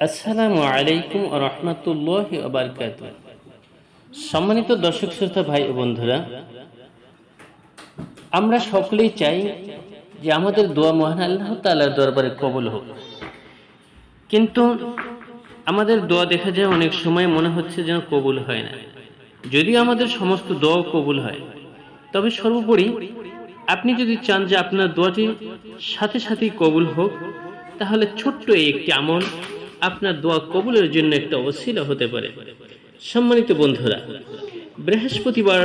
আসসালামু আলাইকুম রহমতুল্লাহ আবরকাত সম্মানিত দর্শক, শ্রোতা, ভাই ও বন্ধুরা, আমরা সকলেই চাই যে আমাদের দোয়া মহান আল্লাহ তাআলার দরবারে কবুল হোক। কিন্তু আমাদের দোয়া দেখা যায় অনেক সময় মনে হচ্ছে যেন কবুল হয় না। যদিও আমাদের সমস্ত দোয়া কবুল হয়, তবে সর্বোপরি আপনি যদি চান যে আপনার দোয়াটি সাথে সাথেই কবুল হোক, তাহলে ছোট্ট একটি আমল আপনার দোয়া কবুলের জন্য একটা অসিলা হতে পারে। সম্মানিত বন্ধুরা, বৃহস্পতিবার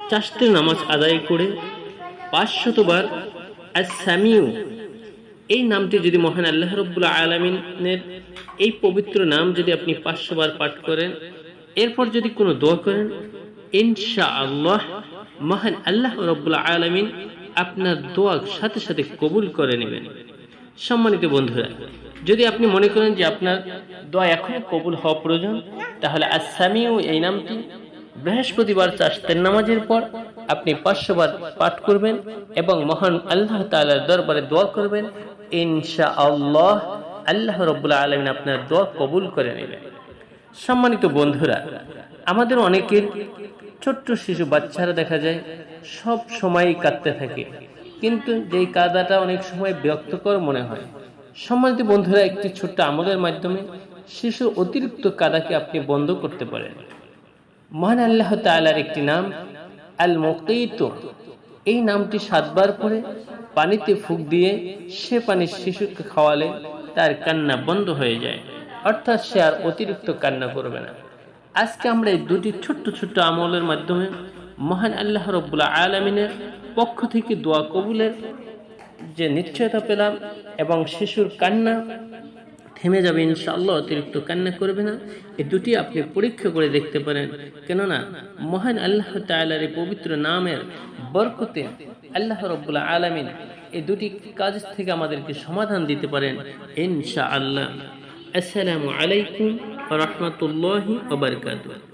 চাষতের নামাজ আদায় করে পাঁচশতবার আসামিউ এই নামটি যদি মহান আল্লাহ রব্বুল আলমিনের এই পবিত্র নাম যদি আপনি পাঁচশো বার পাঠ করেন, এরপর যদি কোনো দোয়া করেন ইনশা আল্লাহ মহান আল্লাহ রব্বুল আলমিন আপনার দোয়া সাথে সাথে কবুল করে নেবেন। সম্মানিত বন্ধুরা যদি আপনি মনে করেন যে আপনার দোয়া এখনও কবুল হওয়া প্রয়োজন, তাহলে আসামিও এই নামটি বৃহস্পতিবার চাষতের নামাজের পর আপনি পাঁচশো বার পাঠ করবেন এবং মহান আল্লাহ তালার দরবারে দোয়া করবেন ইনশা আল্লাহ আল্লাহ রব্বুল্লা আলমিন আপনার দোয়া কবুল করে নেবেন সম্মানিত বন্ধুরা, আমাদের অনেকের ছোট্ট শিশু বাচ্চারা দেখা যায় সব সময়ই কাঁদতে থাকে, কিন্তু যেই কাদাটা অনেক সময় বিরক্তকর মনে হয় সম্মানিত বন্ধুরা, একটি ছোট্ট আমলের মাধ্যমে শিশুর অতিরিক্ত কাদাকে আপনি বন্ধ করতে পারেন। মহান আল্লাহ তালার একটি নাম আল মুকিত এই নামটি সাতবার পরে পানিতে ফুক দিয়ে সে পানি শিশুকে খাওয়ালে তার কান্না বন্ধ হয়ে যায়, অর্থাৎ সে আর অতিরিক্ত কান্না করবে না। আজকে আমরা এই দুটি ছোট্ট ছোট্ট আমলের মাধ্যমে মহান আল্লাহ রব্বুল্লা আলমিনের পক্ষ থেকে দোয়া কবুলের যে নিশ্চয়তা পেলাম এবং শিশুর কান্না থেমে যাবে, ইনশাআল্লাহ অতিরিক্ত কান্না করবে না। এই দুটি আপনি পরীক্ষা করে দেখতে পারেন। কেননা, মহান আল্লাহ তাআলার এই পবিত্র নামের বরকতে আল্লাহ রব্বুল্লাহ আলামিন এই দুটি কাজ থেকে আমাদেরকে সমাধান দিতে পারেন ইনশা আল্লাহ আসসালামু আলাইকুম রহমতুল্লাহি ওবরকাতুহ